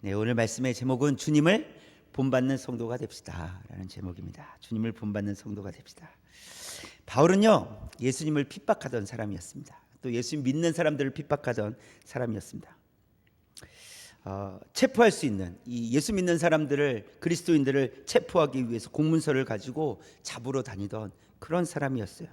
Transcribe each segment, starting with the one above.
네, 오늘 말씀의 제목은 주님을 본받는 성도가 됩시다라는 제목입니다. 주님을 본받는 성도가 됩시다. 바울은요 예수님을 핍박하던 사람이었습니다. 또 예수 믿는 사람들을 핍박하던 사람이었습니다. 어, 체포할 수 있는 이 예수 믿는 사람들을 그리스도인들을 체포하기 위해서 공문서를 가지고 잡으러 다니던 그런 사람이었어요.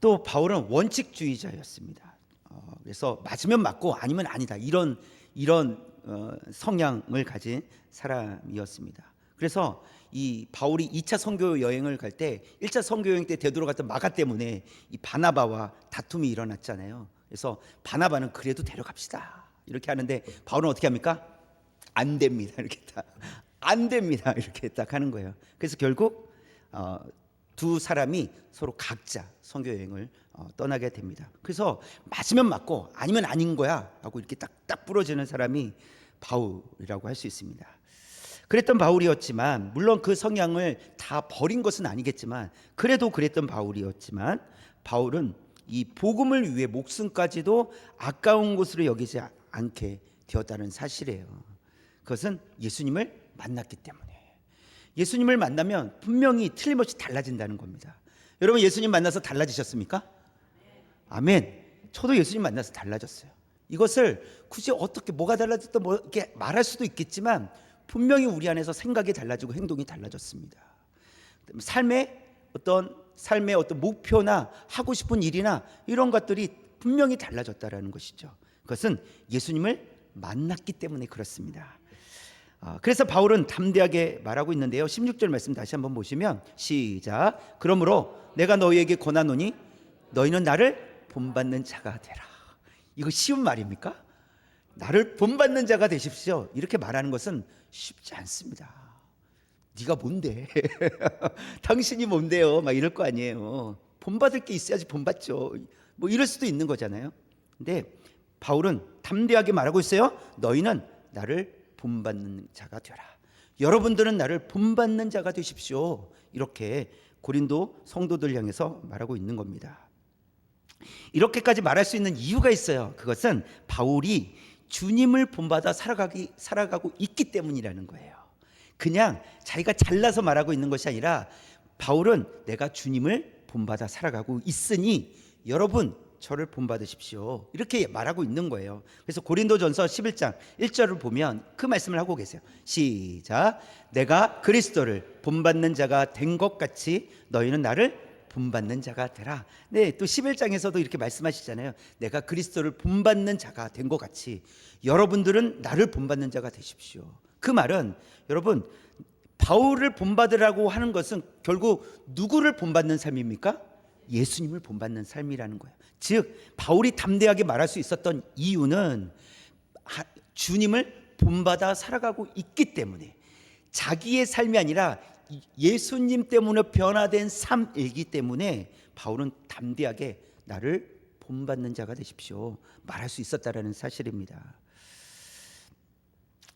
또 바울은 원칙주의자였습니다. 어, 그래서 맞으면 맞고 아니면 아니다 이런 이런 어, 성향을 가진 사람이었습니다. 그래서 이 바울이 2차 선교 여행을 갈 때 1차 선교 여행 때 되돌아갔던 마가 때문에 이 바나바와 다툼이 일어났잖아요. 그래서 바나바는 그래도 데려갑시다. 이렇게 하는데 바울은 어떻게 합니까? 안 됩니다. 이렇게 딱. 안 됩니다. 이렇게 딱 하는 거예요. 그래서 결국 어, 두 사람이 서로 각자 선교 여행을 어, 떠나게 됩니다. 그래서 맞으면 맞고 아니면 아닌 거야 하고 이렇게 딱딱 부러지는 사람이 바울이라고 할 수 있습니다. 그랬던 바울이었지만 물론 그 성향을 다 버린 것은 아니겠지만 그래도 그랬던 바울이었지만 바울은 이 복음을 위해 목숨까지도 아까운 것으로 여기지 않게 되었다는 사실이에요. 그것은 예수님을 만났기 때문에. 예수님을 만나면 분명히 틀림없이 달라진다는 겁니다. 여러분 예수님 만나서 달라지셨습니까? 아멘. 저도 예수님 만나서 달라졌어요. 이것을 굳이 어떻게 뭐가 달라졌다 뭐 이렇게 말할 수도 있겠지만 분명히 우리 안에서 생각이 달라지고 행동이 달라졌습니다. 삶의 어떤 삶의 어떤 목표나 하고 싶은 일이나 이런 것들이 분명히 달라졌다라는 것이죠. 그것은 예수님을 만났기 때문에 그렇습니다. 아, 그래서 바울은 담대하게 말하고 있는데요. 16절 말씀 다시 한번 보시면 시작. 그러므로 내가 너희에게 권하노니 너희는 나를 본받는 자가 되라. 이거 쉬운 말입니까? 나를 본받는 자가 되십시오. 이렇게 말하는 것은 쉽지 않습니다. 네가 뭔데? 당신이 뭔데요? 막 이럴 거 아니에요. 본받을 게 있어야지 본받죠. 뭐 이럴 수도 있는 거잖아요. 근데 바울은 담대하게 말하고 있어요. 너희는 나를 본받는 자가 되라. 여러분들은 나를 본받는 자가 되십시오. 이렇게 고린도 성도들 향해서 말하고 있는 겁니다. 이렇게까지 말할 수 있는 이유가 있어요. 그것은 바울이 주님을 본받아 살아가기 살아가고 있기 때문이라는 거예요. 그냥 자기가 잘나서 말하고 있는 것이 아니라 바울은 내가 주님을 본받아 살아가고 있으니 여러분 저를 본받으십시오. 이렇게 말하고 있는 거예요. 그래서 고린도전서 11장 1절을 보면 그 말씀을 하고 계세요. 시작. 내가 그리스도를 본받는 자가 된 것 같이 너희는 나를 본받는 자가 되라. 네, 또 11장에서도 이렇게 말씀하시잖아요. 내가 그리스도를 본받는 자가 된 것 같이 여러분들은 나를 본받는 자가 되십시오. 그 말은 여러분 바울을 본받으라고 하는 것은 결국 누구를 본받는 삶입니까? 예수님을 본받는 삶이라는 거예요. 즉 바울이 담대하게 말할 수 있었던 이유는 하- 주님을 본받아 살아가고 있기 때문에 자기의 삶이 아니라 예수님 때문에 변화된 삶이기 때문에 바울은 담대하게 나를 본받는 자가 되십시오 말할 수 있었다라는 사실입니다.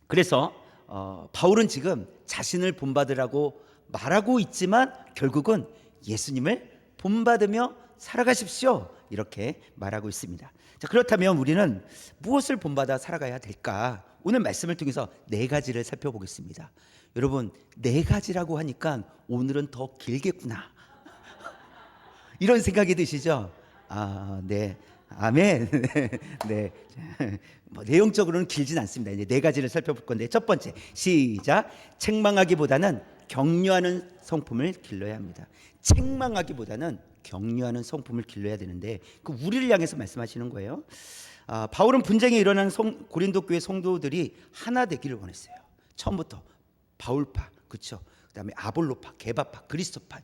그래서 어, 바울은 지금 자신을 본받으라고 말하고 있지만 결국은 예수님을 본받으며 살아가십시오 이렇게 말하고 있습니다. 자 그렇다면 우리는 무엇을 본받아 살아가야 될까? 오늘 말씀을 통해서 네 가지를 살펴보겠습니다. 여러분 네 가지라고 하니까 오늘은 더 길겠구나 이런 생각이 드시죠? 아, 네. 아멘. 네. 뭐 내용적으로는 길진 않습니다. 이제 네 가지를 살펴볼 건데 첫 번째 시작. 책망하기보다는 격려하는 성품을 길러야 합니다. 책망하기보다는 격려하는 성품을 길러야 되는데 그 우리를 향해서 말씀하시는 거예요. 아, 바울은 분쟁이 일어나는 성, 고린도 교회 성도들이 하나 되기를 원했어요. 처음부터 바울파, 그렇죠. 그다음에 아볼로파, 게바파, 그리스도파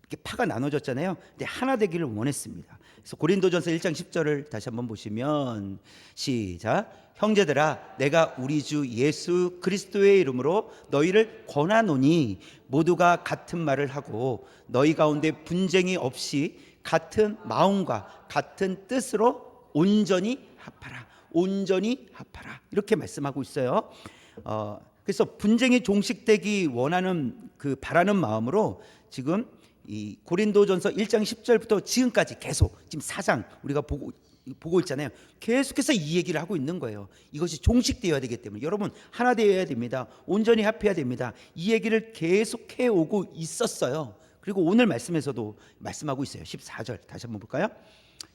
이렇게 파가 나눠졌잖아요. 근데 하나 되기를 원했습니다. 그래서 고린도전서 1장 10절을 다시 한번 보시면 시작. 형제들아 내가 우리 주 예수 그리스도의 이름으로 너희를 권하노니 모두가 같은 말을 하고 너희 가운데 분쟁이 없이 같은 마음과 같은 뜻으로 온전히 합하라. 온전히 합하라. 이렇게 말씀하고 있어요. 어, 그래서 분쟁이 종식되기 원하는 그 바라는 마음으로 지금 이 고린도전서 1장 10절부터 지금까지 계속 지금 4장 우리가 보고 보고 있잖아요. 계속해서 이 얘기를 하고 있는 거예요. 이것이 종식되어야 되기 때문에 여러분 하나 되어야 됩니다. 온전히 합해야 됩니다. 이 얘기를 계속해 오고 있었어요. 그리고 오늘 말씀에서도 말씀하고 있어요. 14절 다시 한번 볼까요?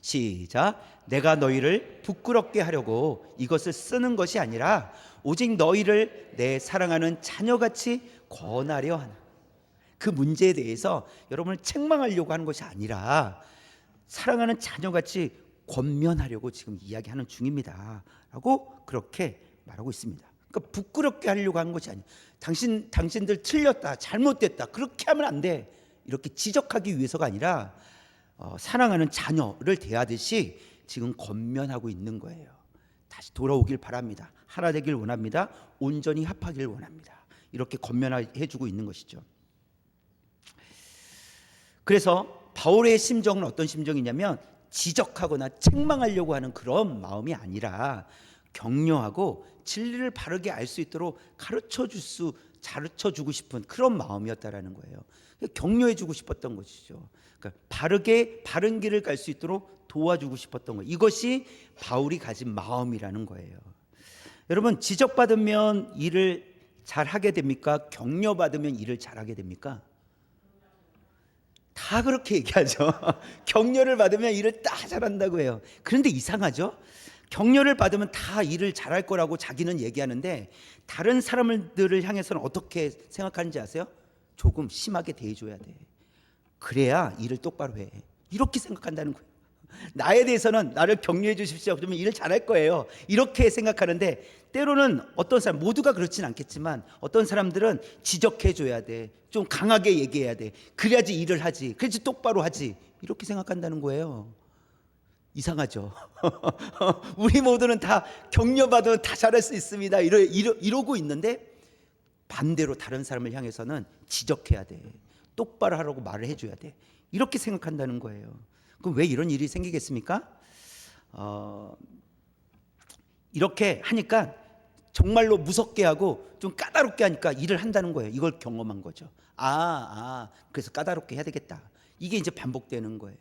시작. 내가 너희를 부끄럽게 하려고 이것을 쓰는 것이 아니라 오직 너희를 내 사랑하는 자녀같이 권하려 하나. 그 문제에 대해서 여러분을 책망하려고 하는 것이 아니라 사랑하는 자녀같이 권면하려고 지금 이야기하는 중입니다 라고 그렇게 말하고 있습니다. 그러니까 부끄럽게 하려고 하는 것이 아니에요. 당신 당신들 틀렸다, 잘못됐다 그렇게 하면 안 돼. 이렇게 지적하기 위해서가 아니라 어, 사랑하는 자녀를 대하듯이 지금 권면하고 있는 거예요. 다시 돌아오길 바랍니다. 하나 되길 원합니다. 온전히 합하길 원합니다. 이렇게 권면해 주고 있는 것이죠. 그래서 바울의 심정은 어떤 심정이냐면 지적하거나 책망하려고 하는 그런 마음이 아니라 격려하고 진리를 바르게 알 수 있도록 가르쳐 줄 수 가르쳐 주고 싶은 그런 마음이었다라는 거예요. 격려해 주고 싶었던 것이죠. 그러니까 바르게 바른 길을 갈 수 있도록 도와주고 싶었던 거. 이것이 바울이 가진 마음이라는 거예요. 여러분 지적받으면 일을 잘 하게 됩니까? 격려받으면 일을 잘 하게 됩니까? 다 그렇게 얘기하죠. 격려를 받으면 일을 다 잘한다고 해요. 그런데 이상하죠? 격려를 받으면 다 일을 잘할 거라고 자기는 얘기하는데 다른 사람들을 향해서는 어떻게 생각하는지 아세요? 조금 심하게 대해줘야 돼. 그래야 일을 똑바로 해. 이렇게 생각한다는 거예요. 나에 대해서는 나를 격려해 주십시오. 그러면 일을 잘할 거예요. 이렇게 생각하는데 때로는 어떤 사람 모두가 그렇진 않겠지만 어떤 사람들은 지적해 줘야 돼. 좀 강하게 얘기해야 돼. 그래야지 일을 하지. 그래야지 똑바로 하지. 이렇게 생각한다는 거예요. 이상하죠. 우리 모두는 다 격려받으면 다 잘할 수 있습니다. 이러, 이러, 이러고 있는데 반대로 다른 사람을 향해서는 지적해야 돼. 똑바로 하라고 말을 해줘야 돼. 이렇게 생각한다는 거예요. 그럼 왜 이런 일이 생기겠습니까? 어, 이렇게 하니까 정말로 무섭게 하고 좀 까다롭게 하니까 일을 한다는 거예요. 이걸 경험한 거죠. 아, 아, 그래서 까다롭게 해야 되겠다. 이게 이제 반복되는 거예요.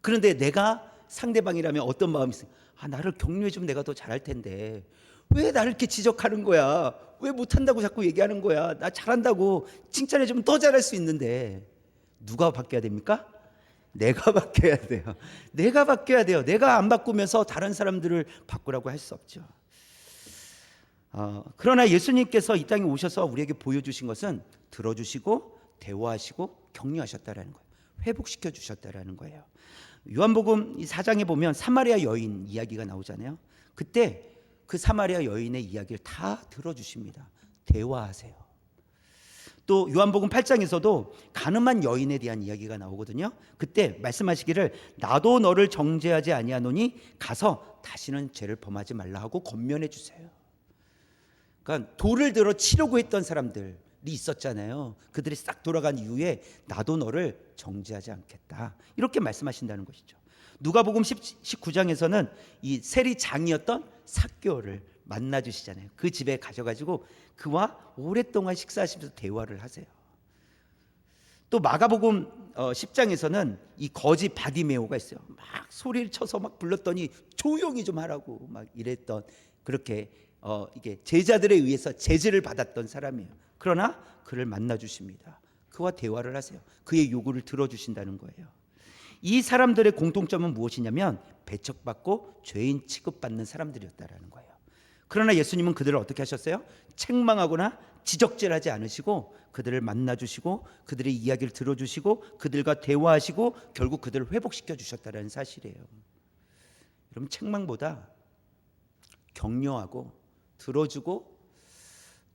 그런데 내가 상대방이라면 어떤 마음이 있어요? 아, 나를 격려해 주면 내가 더 잘할 텐데. 왜 나를 이렇게 지적하는 거야? 왜 못한다고 자꾸 얘기하는 거야? 나 잘한다고 칭찬해 주면 더 잘할 수 있는데. 누가 바뀌어야 됩니까? 내가 바뀌어야 돼요. 내가 바뀌어야 돼요. 내가 안 바꾸면서 다른 사람들을 바꾸라고 할 수 없죠. 어, 그러나 예수님께서 이 땅에 오셔서 우리에게 보여주신 것은 들어주시고 대화하시고 격려하셨다라는 거예요. 회복시켜 주셨다라는 거예요. 요한복음 이 4장에 보면 사마리아 여인 이야기가 나오잖아요. 그때 그 사마리아 여인의 이야기를 다 들어주십니다. 대화하세요. 또 요한복음 8장에서도 가늠한 여인에 대한 이야기가 나오거든요. 그때 말씀하시기를 나도 너를 정죄하지 아니하노니 가서 다시는 죄를 범하지 말라 하고 권면해 주세요. 그러니까 돌을 들어 치려고 했던 사람들이 있었잖아요. 그들이 싹 돌아간 이후에 나도 너를 정죄하지 않겠다. 이렇게 말씀하신다는 것이죠. 누가복음 19장에서는 이 세리 장이었던 사교를 만나 주시잖아요. 그 집에 가셔 가지고 그와 오랫동안 식사하시면서 대화를 하세요. 또 마가복음 10장에서는 이 거지 바디메오가 있어요. 막 소리를 쳐서 막 불렀더니 조용히 좀 하라고 막 이랬던 그렇게 어 이게 제자들에 의해서 제재를 받았던 사람이에요. 그러나 그를 만나 주십니다. 그와 대화를 하세요. 그의 요구를 들어 주신다는 거예요. 이 사람들의 공통점은 무엇이냐면 배척받고 죄인 취급받는 사람들이었다라는 거예요. 그러나 예수님은 그들을 어떻게 하셨어요? 책망하거나 지적질하지 않으시고 그들을 만나 주시고 그들의 이야기를 들어 주시고 그들과 대화하시고 결국 그들을 회복시켜 주셨다는 사실이에요. 여러분 책망보다 격려하고 들어주고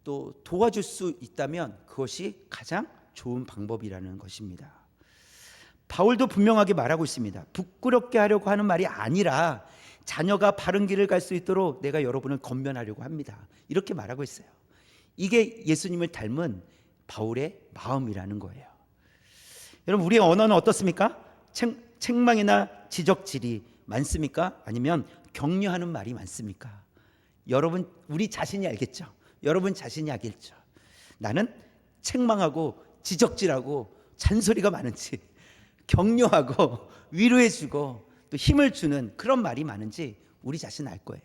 또 도와줄 수 있다면 그것이 가장 좋은 방법이라는 것입니다. 바울도 분명하게 말하고 있습니다. 부끄럽게 하려고 하는 말이 아니라 자녀가 바른 길을 갈 수 있도록 내가 여러분을 건면하려고 합니다. 이렇게 말하고 있어요. 이게 예수님을 닮은 바울의 마음이라는 거예요. 여러분 우리의 언어는 어떻습니까? 책, 책망이나 지적질이 많습니까? 아니면 격려하는 말이 많습니까? 여러분 우리 자신이 알겠죠. 여러분 자신이 알겠죠. 나는 책망하고 지적질하고 잔소리가 많은지 격려하고 위로해주고 또 힘을 주는 그런 말이 많은지 우리 자신 알 거예요.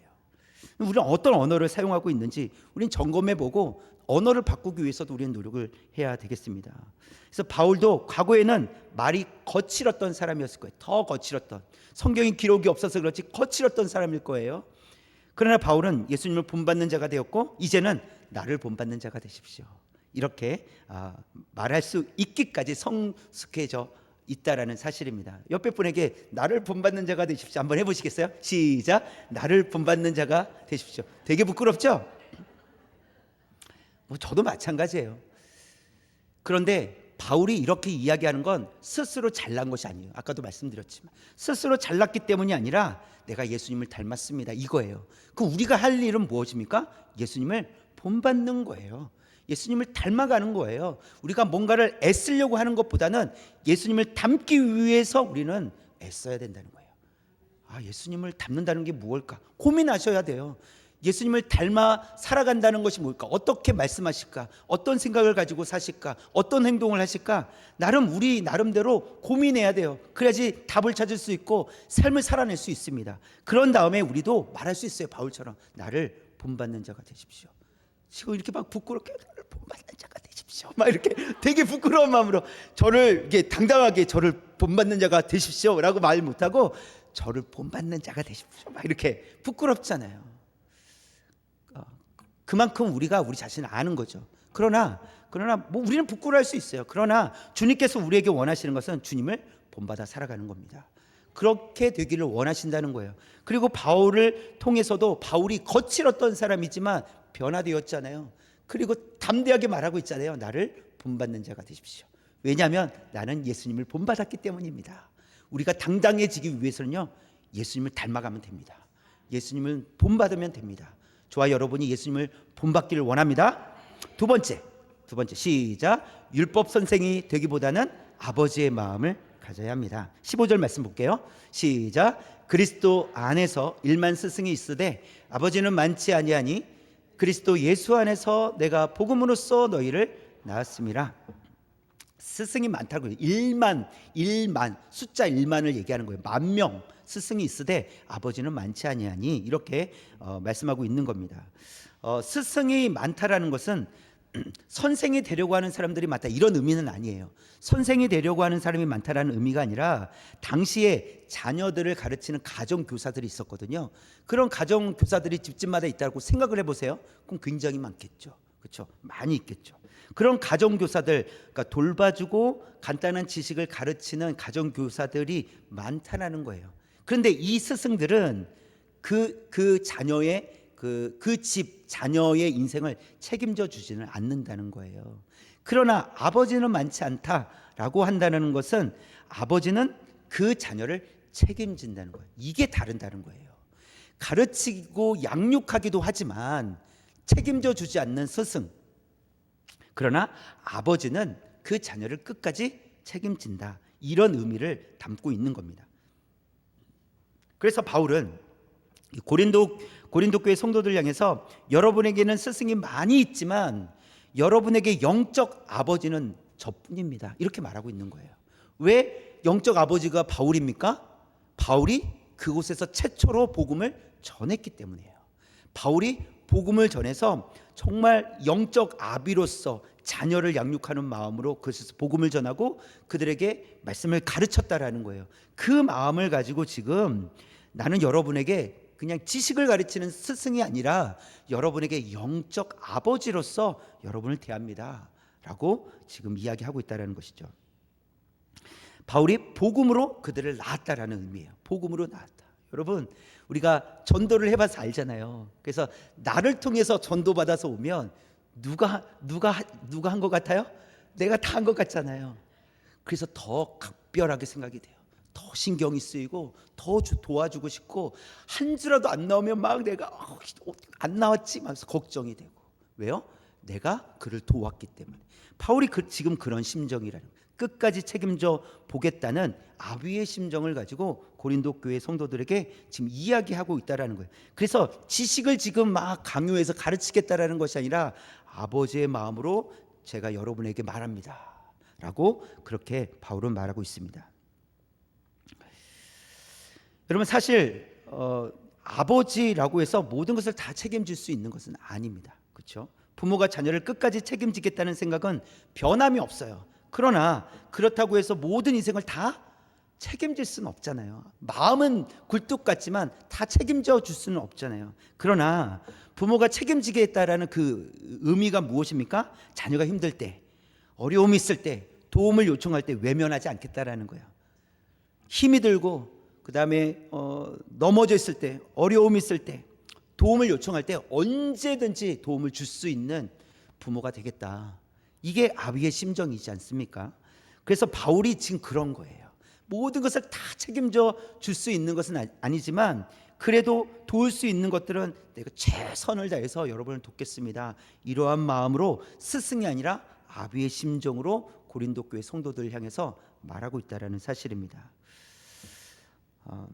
우리는 어떤 언어를 사용하고 있는지 우리는 점검해 보고 언어를 바꾸기 위해서도 우리는 노력을 해야 되겠습니다. 그래서 바울도 과거에는 말이 거칠었던 사람이었을 거예요. 더 거칠었던 성경에 기록이 없어서 그렇지 거칠었던 사람일 거예요. 그러나 바울은 예수님을 본받는 자가 되었고 이제는 나를 본받는 자가 되십시오. 이렇게 아, 말할 수 있기까지 성숙해져 있다라는 사실입니다. 옆에 분에게 나를 본받는 자가 되십시오. 한번 해보시겠어요? 시작. 나를 본받는 자가 되십시오. 되게 부끄럽죠? 뭐 저도 마찬가지예요. 그런데 바울이 이렇게 이야기하는 건 스스로 잘난 것이 아니에요. 아까도 말씀드렸지만 스스로 잘났기 때문이 아니라 내가 예수님을 닮았습니다. 이거예요. 그 우리가 할 일은 무엇입니까? 예수님을 본받는 거예요. 예수님을 닮아가는 거예요. 우리가 뭔가를 애쓰려고 하는 것보다는 예수님을 닮기 위해서 우리는 애써야 된다는 거예요. 아, 예수님을 닮는다는 게 무엇일까? 고민하셔야 돼요. 예수님을 닮아 살아간다는 것이 뭘까? 어떻게 말씀하실까? 어떤 생각을 가지고 사실까? 어떤 행동을 하실까? 나름 우리 나름대로 고민해야 돼요. 그래야지 답을 찾을 수 있고 삶을 살아낼 수 있습니다. 그런 다음에 우리도 말할 수 있어요. 바울처럼 나를 본받는 자가 되십시오. 지금 이렇게 막 부끄럽게 본받는 자가 되십시오. 막 이렇게 되게 부끄러운 마음으로 저를 이게 당당하게 저를 본받는 자가 되십시오라고 말 못하고 저를 본받는 자가 되십시오. 막 이렇게 부끄럽잖아요. 어, 그만큼 우리가 우리 자신을 아는 거죠. 그러나 그러나 뭐 우리는 부끄러워할 수 있어요. 그러나 주님께서 우리에게 원하시는 것은 주님을 본받아 살아가는 겁니다. 그렇게 되기를 원하신다는 거예요. 그리고 바울을 통해서도 바울이 거칠었던 사람이지만 변화되었잖아요. 그리고 담대하게 말하고 있잖아요. 나를 본받는 자가 되십시오. 왜냐하면 나는 예수님을 본받았기 때문입니다. 우리가 당당해지기 위해서는요. 예수님을 닮아가면 됩니다. 예수님을 본받으면 됩니다. 저와 여러분이 예수님을 본받기를 원합니다. 두 번째, 두 번째 시작. 율법 선생이 되기보다는 아버지의 마음을 가져야 합니다. 15절 말씀 볼게요. 시작. 그리스도 안에서 일만 스승이 있으되 아버지는 많지 아니하니 그리스도 예수 안에서 내가 복음으로써 너희를 낳았습니다. 스승이 많다고 해요. 1만, 1만, 숫자 1만을 얘기하는 거예요. 만 명 스승이 있으되 아버지는 많지 아니하니 이렇게 어, 말씀하고 있는 겁니다. 어, 스승이 많다라는 것은 선생이 되려고 하는 사람들이 많다 이런 의미는 아니에요. 선생이 되려고 하는 사람이 많다라는 의미가 아니라 당시에 자녀들을 가르치는 가정 교사들이 있었거든요. 그런 가정 교사들이 집집마다 있다고 생각을 해보세요. 그럼 굉장히 많겠죠. 그렇죠? 많이 있겠죠. 그런 가정 교사들, 그러니까 돌봐주고 간단한 지식을 가르치는 가정 교사들이 많다라는 거예요. 그런데 이 스승들은 그, 그 자녀의 그, 그 집 자녀의 인생을 책임져 주지는 않는다는 거예요. 그러나 아버지는 많지 않다라고 한다는 것은 아버지는 그 자녀를 책임진다는 거예요. 이게 다른다는 거예요. 가르치고 양육하기도 하지만 책임져 주지 않는 스승. 그러나 아버지는 그 자녀를 끝까지 책임진다. 이런 의미를 담고 있는 겁니다. 그래서 바울은 고린도 고린도 교회 성도들 향해서 여러분에게는 스승이 많이 있지만 여러분에게 영적 아버지는 저뿐입니다. 이렇게 말하고 있는 거예요. 왜 영적 아버지가 바울입니까? 바울이 그곳에서 최초로 복음을 전했기 때문이에요. 바울이 복음을 전해서 정말 영적 아비로서 자녀를 양육하는 마음으로 그곳에서 복음을 전하고 그들에게 말씀을 가르쳤다라는 거예요. 그 마음을 가지고 지금 나는 여러분에게 그냥 지식을 가르치는 스승이 아니라 여러분에게 영적 아버지로서 여러분을 대합니다. 라고 지금 이야기하고 있다는 것이죠. 바울이 복음으로 그들을 낳았다라는 의미예요. 복음으로 낳았다. 여러분, 우리가 전도를 해봐서 알잖아요. 그래서 나를 통해서 전도받아서 오면 누가 누가 누가 한 것 같아요? 내가 다 한 것 같잖아요. 그래서 더 각별하게 생각이 돼요. 더 신경이 쓰이고 더 도와주고 싶고 한 주라도 안 나오면 막 내가 어, 안 나왔지 하면서 걱정이 되고 왜요? 내가 그를 도왔기 때문에 바울이 그, 지금 그런 심정이라는. 끝까지 책임져 보겠다는 아비의 심정을 가지고 고린도 교회 성도들에게 지금 이야기하고 있다라는 거예요. 그래서 지식을 지금 막 강요해서 가르치겠다라는 것이 아니라 아버지의 마음으로 제가 여러분에게 말합니다. 라고 그렇게 바울은 말하고 있습니다. 여러분 사실 어, 아버지라고 해서 모든 것을 다 책임질 수 있는 것은 아닙니다. 그렇죠? 부모가 자녀를 끝까지 책임지겠다는 생각은 변함이 없어요. 그러나 그렇다고 해서 모든 인생을 다 책임질 수는 없잖아요. 마음은 굴뚝 같지만 다 책임져 줄 수는 없잖아요. 그러나 부모가 책임지겠다라는 그 의미가 무엇입니까? 자녀가 힘들 때, 어려움이 있을 때, 도움을 요청할 때 외면하지 않겠다라는 거예요. 힘이 들고 그 다음에 어, 넘어져 있을 때, 어려움이 있을 때, 도움을 요청할 때 언제든지 도움을 줄 수 있는 부모가 되겠다. 이게 아비의 심정이지 않습니까? 그래서 바울이 지금 그런 거예요. 모든 것을 다 책임져 줄 수 있는 것은 아- 아니지만 그래도 도울 수 있는 것들은 내가 최선을 다해서 여러분을 돕겠습니다. 이러한 마음으로 스승이 아니라 아비의 심정으로 고린도 교회 성도들 향해서 말하고 있다라는 사실입니다. 어,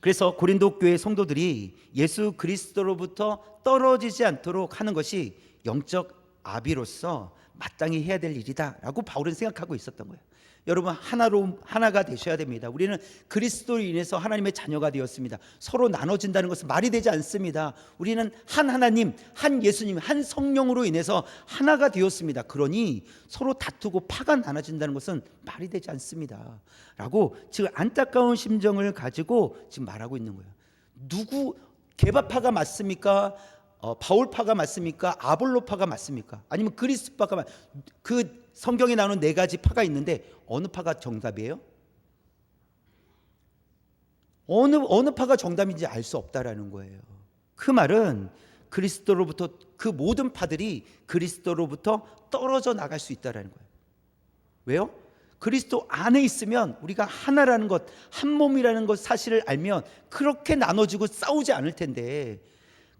그래서 고린도 교회 성도들이 예수 그리스도로부터 떨어지지 않도록 하는 것이 영적 아비로서 마땅히 해야 될 일이다라고 바울은 생각하고 있었던 거예요. 여러분 하나로 하나가 되셔야 됩니다. 우리는 그리스도로 인해서 하나님의 자녀가 되었습니다. 서로 나눠진다는 것은 말이 되지 않습니다. 우리는 한 하나님, 한 예수님, 한 성령으로 인해서 하나가 되었습니다. 그러니 서로 다투고 파가 나눠진다는 것은 말이 되지 않습니다. 라고 지금 안타까운 심정을 가지고 지금 말하고 있는 거예요. 누구 개바파가 맞습니까? 어, 바울파가 맞습니까? 아볼로파가 맞습니까? 아니면 그리스파가 맞? 그 성경에 나오는 네 가지 파가 있는데 어느 파가 정답이에요? 어느 어느 파가 정답인지 알 수 없다라는 거예요. 그 말은 그리스도로부터 그 모든 파들이 그리스도로부터 떨어져 나갈 수 있다라는 거예요. 왜요? 그리스도 안에 있으면 우리가 하나라는 것, 한 몸이라는 것 사실을 알면 그렇게 나눠지고 싸우지 않을 텐데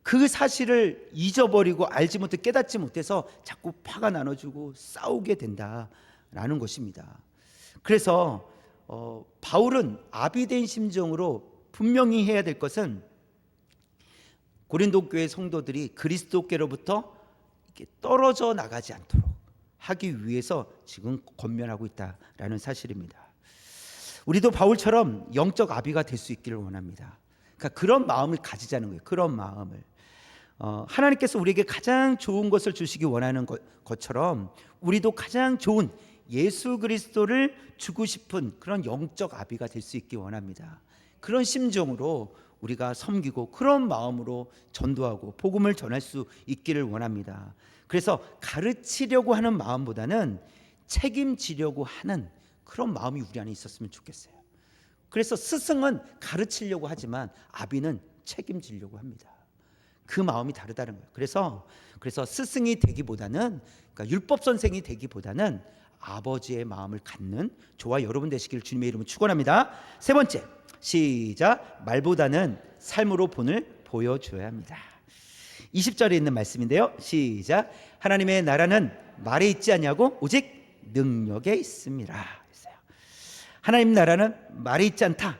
그 사실을 잊어버리고 알지 못해 깨닫지 못해서 자꾸 파가 나눠주고 싸우게 된다라는 것입니다. 그래서 어, 바울은 아비된 심정으로 분명히 해야 될 것은 고린도 교회 성도들이 그리스도께로부터 떨어져 나가지 않도록 하기 위해서 지금 권면하고 있다라는 사실입니다. 우리도 바울처럼 영적 아비가 될 수 있기를 원합니다. 그러니까 그런 마음을 가지자는 거예요. 그런 마음을 어, 하나님께서 우리에게 가장 좋은 것을 주시기 원하는 것, 것처럼 우리도 가장 좋은 예수 그리스도를 주고 싶은 그런 영적 아비가 될 수 있기 원합니다. 그런 심정으로 우리가 섬기고 그런 마음으로 전도하고 복음을 전할 수 있기를 원합니다. 그래서 가르치려고 하는 마음보다는 책임지려고 하는 그런 마음이 우리 안에 있었으면 좋겠어요. 그래서 스승은 가르치려고 하지만 아비는 책임지려고 합니다. 그 마음이 다르다는 거예요. 그래서 그래서 스승이 되기보다는 그러니까 율법 선생이 되기보다는 아버지의 마음을 갖는 저와 여러분 되시기를 주님의 이름으로 축원합니다. 세 번째 시작 말보다는 삶으로 본을 보여줘야 합니다. 20절에 있는 말씀인데요. 시작 하나님의 나라는 말에 있지 않냐고 오직 능력에 있습니다. 하나님 나라는 말에 있지 않다.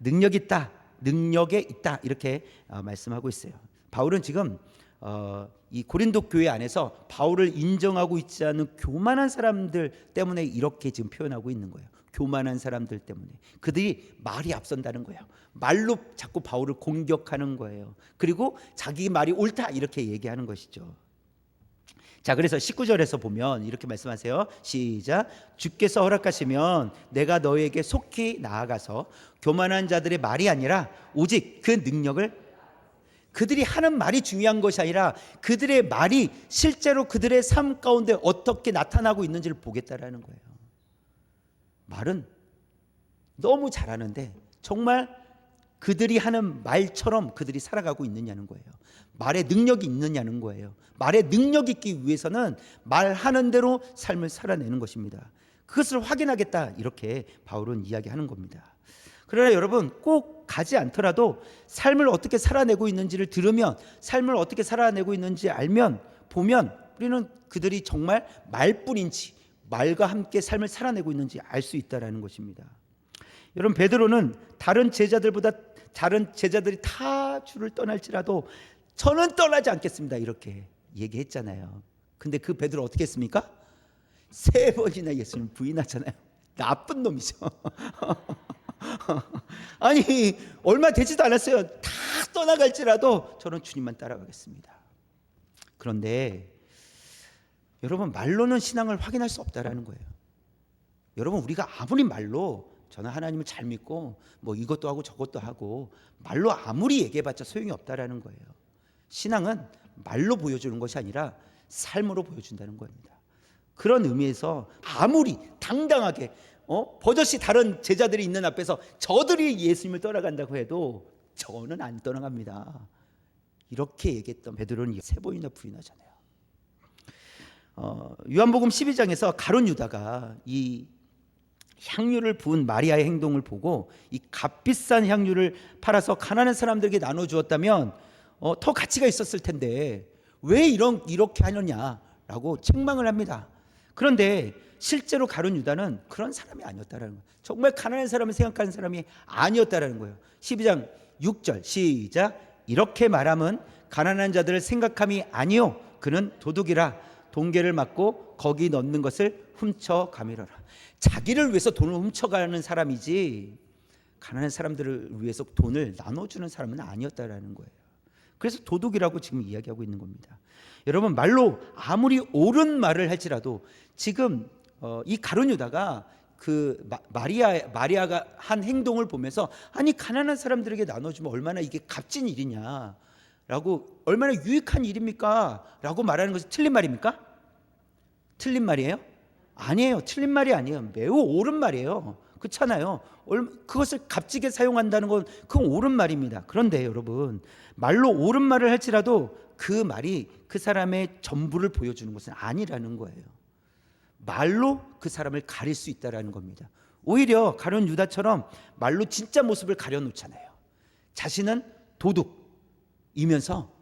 능력 있다. 능력에 있다. 이렇게 어, 말씀하고 있어요. 바울은 지금 어, 이 고린도 교회 안에서 바울을 인정하고 있지 않은 교만한 사람들 때문에 이렇게 지금 표현하고 있는 거예요. 교만한 사람들 때문에 그들이 말이 앞선다는 거예요. 말로 자꾸 바울을 공격하는 거예요. 그리고 자기 말이 옳다 이렇게 얘기하는 것이죠. 자, 그래서 19절에서 보면 이렇게 말씀하세요. 시작. 주께서 허락하시면 내가 너에게 속히 나아가서 교만한 자들의 말이 아니라 오직 그 능력을 그들이 하는 말이 중요한 것이 아니라 그들의 말이 실제로 그들의 삶 가운데 어떻게 나타나고 있는지를 보겠다라는 거예요. 말은 너무 잘하는데 정말 그들이 하는 말처럼 그들이 살아가고 있느냐는 거예요. 말에 능력이 있느냐는 거예요. 말에 능력 있기 위해서는 말하는 대로 삶을 살아내는 것입니다. 그것을 확인하겠다 이렇게 바울은 이야기하는 겁니다. 그러나 여러분 꼭 가지 않더라도 삶을 어떻게 살아내고 있는지를 들으면 삶을 어떻게 살아내고 있는지 알면 보면 우리는 그들이 정말 말뿐인지 말과 함께 삶을 살아내고 있는지 알 수 있다라는 것입니다. 여러분 베드로는 다른 제자들보다 다른 제자들이 다 주를 떠날지라도 저는 떠나지 않겠습니다. 이렇게 얘기했잖아요. 근데 그 베드로 어떻게 했습니까? 세 번이나 예수님 부인하잖아요. 나쁜 놈이죠. 아니 얼마 되지도 않았어요. 다 떠나갈지라도 저는 주님만 따라가겠습니다. 그런데 여러분 말로는 신앙을 확인할 수 없다라는 거예요. 여러분 우리가 아무리 말로 저는 하나님을 잘 믿고 뭐 이것도 하고 저것도 하고 말로 아무리 얘기해봤자 소용이 없다라는 거예요. 신앙은 말로 보여주는 것이 아니라 삶으로 보여준다는 겁니다. 그런 의미에서 아무리 당당하게 어? 버젓이 다른 제자들이 있는 앞에서 저들이 예수님을 떠나간다고 해도 저는 안 떠나갑니다. 이렇게 얘기했던 베드로는 세 번이나 부인하잖아요. 어, 요한복음 12장에서 가론 유다가 이 향유를 부은 마리아의 행동을 보고 이 값비싼 향유를 팔아서 가난한 사람들에게 나눠 주었다면 어, 더 가치가 있었을 텐데 왜 이런 이렇게 하느냐라고 책망을 합니다. 그런데 실제로 가룟 유다는 그런 사람이 아니었다라는 거예요. 정말 가난한 사람을 생각하는 사람이 아니었다라는 거예요. 12장 6절 시작 이렇게 말함은 가난한 자들을 생각함이 아니요 그는 도둑이라 동계를 맞고 거기 넣는 것을 훔쳐 가미러라. 자기를 위해서 돈을 훔쳐가는 사람이지 가난한 사람들을 위해서 돈을 나눠주는 사람은 아니었다라는 거예요. 그래서 도둑이라고 지금 이야기하고 있는 겁니다. 여러분 말로 아무리 옳은 말을 할지라도 지금 어, 이 가룟 유다가 그 마, 마리아 마리아가 한 행동을 보면서 아니 가난한 사람들에게 나눠주면 얼마나 이게 값진 일이냐라고 얼마나 유익한 일입니까?라고 말하는 것이 틀린 말입니까? 틀린 말이에요? 아니에요. 틀린 말이 아니에요. 매우 옳은 말이에요. 그렇잖아요. 그것을 값지게 사용한다는 건 그건 옳은 말입니다. 그런데 여러분 말로 옳은 말을 할지라도 그 말이 그 사람의 전부를 보여주는 것은 아니라는 거예요. 말로 그 사람을 가릴 수 있다라는 겁니다. 오히려 가룟 유다처럼 말로 진짜 모습을 가려놓잖아요. 자신은 도둑이면서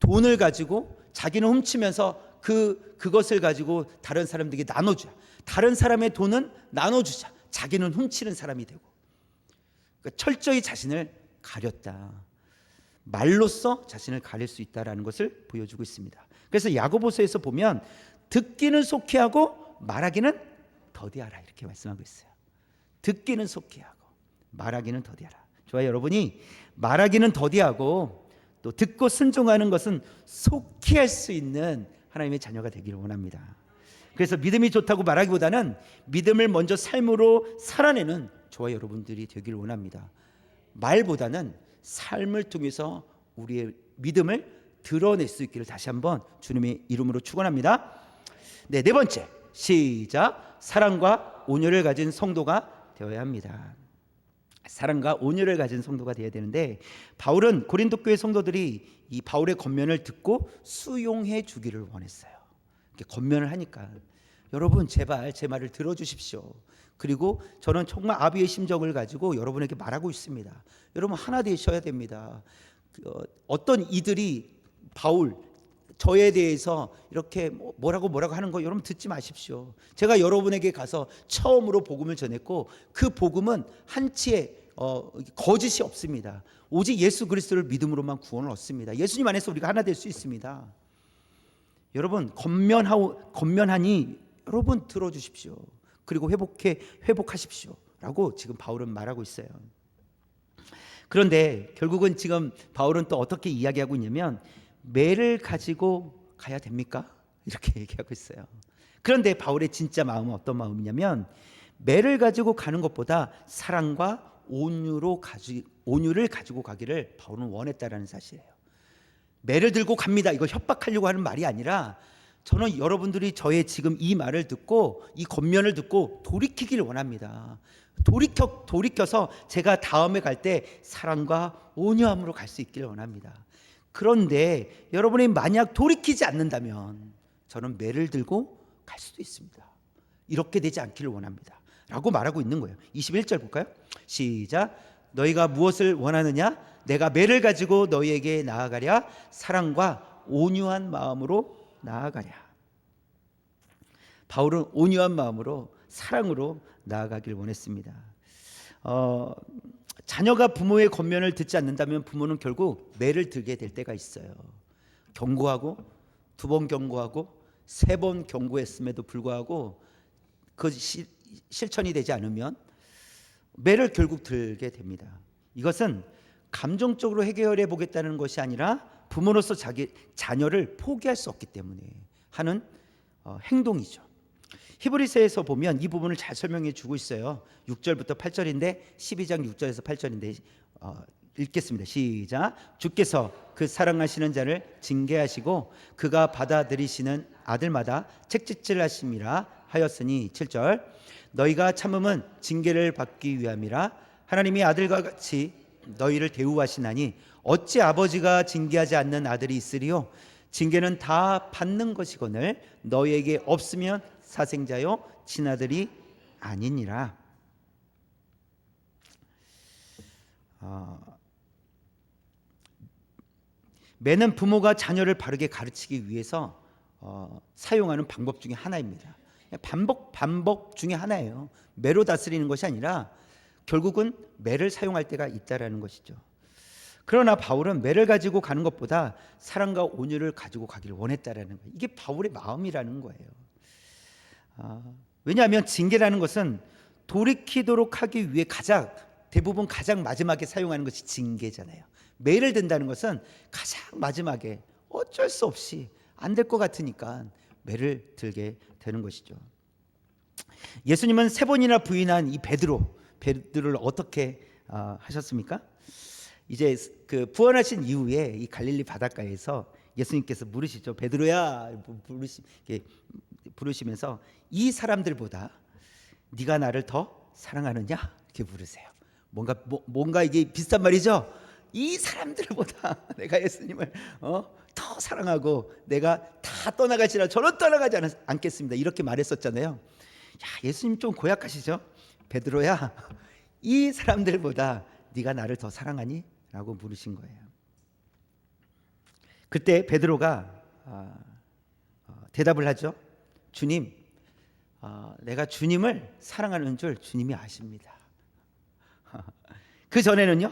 돈을 가지고 자기는 훔치면서 그 그것을 가지고 다른 사람들에게 나눠주자. 다른 사람의 돈은 나눠주자. 자기는 훔치는 사람이 되고 그러니까 철저히 자신을 가렸다. 말로써 자신을 가릴 수 있다라는 것을 보여주고 있습니다. 그래서 야고보서에서 보면 듣기는 속히 하고 말하기는 더디하라 이렇게 말씀하고 있어요. 듣기는 속히 하고 말하기는 더디하라. 좋아요, 여러분이 말하기는 더디하고 또 듣고 순종하는 것은 속히 할 수 있는 하나님의 자녀가 되기를 원합니다. 그래서 믿음이 좋다고 말하기보다는 믿음을 먼저 삶으로 살아내는 저와 여러분들이 되기를 원합니다. 말보다는 삶을 통해서 우리의 믿음을 드러낼 수 있기를 다시 한번 주님의 이름으로 축원합니다. 네, 네 번째. 시작. 사랑과 온유를 가진 성도가 되어야 합니다. 사랑과 온유를 가진 성도가 되어야 되는데 바울은 고린도 교회 성도들이 이 바울의 겉면을 듣고 수용해 주기를 원했어요. 겉면을 하니까 여러분 제발 제 말을 들어 주십시오. 그리고 저는 정말 아비의 심정을 가지고 여러분에게 말하고 있습니다. 여러분 하나 되셔야 됩니다. 그, 어, 어떤 이들이 바울 저에 대해서 이렇게 뭐 뭐라고 뭐라고 하는 거 여러분 듣지 마십시오. 제가 여러분에게 가서 처음으로 복음을 전했고 그 복음은 한치의 어, 거짓이 없습니다. 오직 예수 그리스도를 믿음으로만 구원을 얻습니다. 예수님 안에서 우리가 하나 될 수 있습니다. 여러분 겉면하고 겉면하니 여러분 들어주십시오. 그리고 회복해 회복하십시오라고 지금 바울은 말하고 있어요. 그런데 결국은 지금 바울은 또 어떻게 이야기하고 있냐면 매를 가지고 가야 됩니까? 이렇게 얘기하고 있어요. 그런데 바울의 진짜 마음은 어떤 마음이냐면 매를 가지고 가는 것보다 사랑과 온유로 가지 온유를 가지고 가기를 바울은 원했다라는 사실이에요. 매를 들고 갑니다. 이거 협박하려고 하는 말이 아니라 저는 여러분들이 저의 지금 이 말을 듣고 이 겉면을 듣고 돌이키기를 원합니다. 돌이켜 돌이켜서 제가 다음에 갈 때 사랑과 온유함으로 갈 수 있기를 원합니다. 그런데 여러분이 만약 돌이키지 않는다면 저는 매를 들고 갈 수도 있습니다. 이렇게 되지 않기를 원합니다. 라고 말하고 있는 거예요. 21절 볼까요? 시작. 너희가 무엇을 원하느냐? 내가 매를 가지고 너희에게 나아가랴. 사랑과 온유한 마음으로 나아가랴. 바울은 온유한 마음으로 사랑으로 나아가길 원했습니다. 어, 자녀가 부모의 권면을 듣지 않는다면 부모는 결국 매를 들게 될 때가 있어요. 경고하고 두 번 경고하고 세 번 경고했음에도 불구하고 그 시, 실천이 되지 않으면 매를 결국 들게 됩니다. 이것은 감정적으로 해결해 보겠다는 것이 아니라 부모로서 자기 자녀를 포기할 수 없기 때문에 하는 어, 행동이죠. 히브리서에서 보면 이 부분을 잘 설명해 주고 있어요. 6절부터 8절인데 12장 6절에서 8절인데 어, 읽겠습니다. 시작. 주께서 그 사랑하시는 자를 징계하시고 그가 받아들이시는 아들마다 책찍질하심이라 하였으니 7절. 너희가 참음은 징계를 받기 위함이라 하나님이 아들과 같이 너희를 대우하시나니 어찌 아버지가 징계하지 않는 아들이 있으리요 징계는 다 받는 것이거늘 너희에게 없으면 사생자요 친아들이 아니니라. 어, 매는 부모가 자녀를 바르게 가르치기 위해서 어, 사용하는 방법 중에 하나입니다. 반복 반복 중에 하나예요. 매로 다스리는 것이 아니라 결국은 매를 사용할 때가 있다라는 것이죠. 그러나 바울은 매를 가지고 가는 것보다 사랑과 온유를 가지고 가기를 원했다라는 거예요. 이게 바울의 마음이라는 거예요. 아, 왜냐하면 징계라는 것은 돌이키도록 하기 위해 가장 대부분 가장 마지막에 사용하는 것이 징계잖아요. 매를 든다는 것은 가장 마지막에 어쩔 수 없이 안 될 것 같으니까 매를 들게 되는 것이죠. 예수님은 세 번이나 부인한 이 베드로, 베드로를 어떻게 아, 하셨습니까? 이제 그 부활하신 이후에 이 갈릴리 바닷가에서 예수님께서 물으시죠. 베드로야 부르시 부르시면서 이 사람들보다 네가 나를 더 사랑하느냐 이렇게 물으세요. 뭔가 뭐, 뭔가 이게 비슷한 말이죠. 이 사람들보다 내가 예수님을 어, 더 사랑하고 내가 다 떠나가지라 저는 떠나가지 않, 않겠습니다. 이렇게 말했었잖아요. 야 예수님 좀 고약하시죠? 베드로야 이 사람들보다 네가 나를 더 사랑하니? 라고 물으신 거예요. 그때 베드로가 아, 어, 대답을 하죠. 주님, 어, 내가 주님을 사랑하는 줄 주님이 아십니다. 그 전에는요,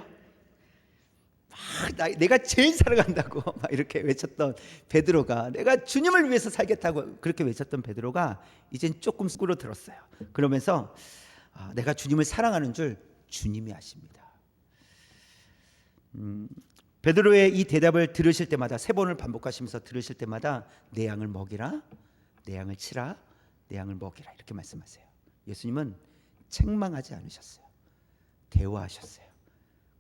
막 나, 내가 제일 사랑한다고 막 이렇게 외쳤던 베드로가 내가 주님을 위해서 살겠다고 그렇게 외쳤던 베드로가 이젠 조금 수그러 들었어요. 그러면서 아, 내가 주님을 사랑하는 줄 주님이 아십니다. 음, 베드로의 이 대답을 들으실 때마다 세 번을 반복하시면서 들으실 때마다 내 양을 먹이라, 내 양을 치라, 내 양을 먹이라 이렇게 말씀하세요. 예수님은 책망하지 않으셨어요. 대화하셨어요.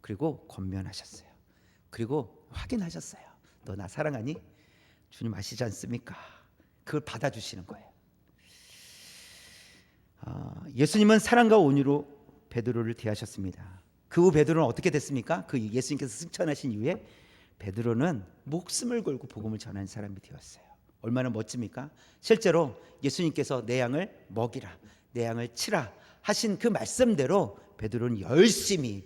그리고 권면하셨어요. 그리고 확인하셨어요. 너 나 사랑하니? 주님 아시지 않습니까? 그걸 받아주시는 거예요. 아, 예수님은 사랑과 온유로 베드로를 대하셨습니다. 그 후 베드로는 어떻게 됐습니까? 그 예수님께서 승천하신 이후에 베드로는 목숨을 걸고 복음을 전하는 사람이 되었어요. 얼마나 멋집니까? 실제로 예수님께서 내 양을 먹이라, 내 양을 치라 하신 그 말씀대로 베드로는 열심히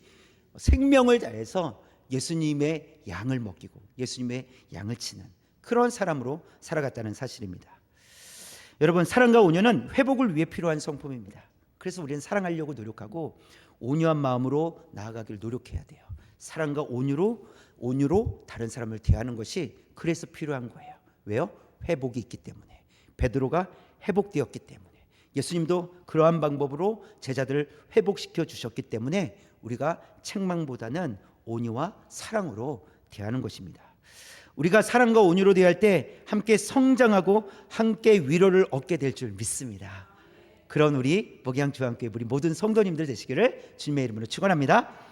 생명을 다해서 예수님의 양을 먹이고 예수님의 양을 치는 그런 사람으로 살아갔다는 사실입니다. 여러분 사랑과 온유는 회복을 위해 필요한 성품입니다. 그래서 우리는 사랑하려고 노력하고 온유한 마음으로 나아가길 노력해야 돼요. 사랑과 온유로 온유로 다른 사람을 대하는 것이 그래서 필요한 거예요. 왜요? 회복이 있기 때문에. 베드로가 회복되었기 때문에. 예수님도 그러한 방법으로 제자들을 회복시켜 주셨기 때문에 우리가 책망보다는 온유와 사랑으로 대하는 것입니다. 우리가 사랑과 온유로 대할 때 함께 성장하고 함께 위로를 얻게 될 줄 믿습니다. 그런 우리 목양주함께 우리 모든 성도님들 되시기를 주님의 이름으로 축원합니다.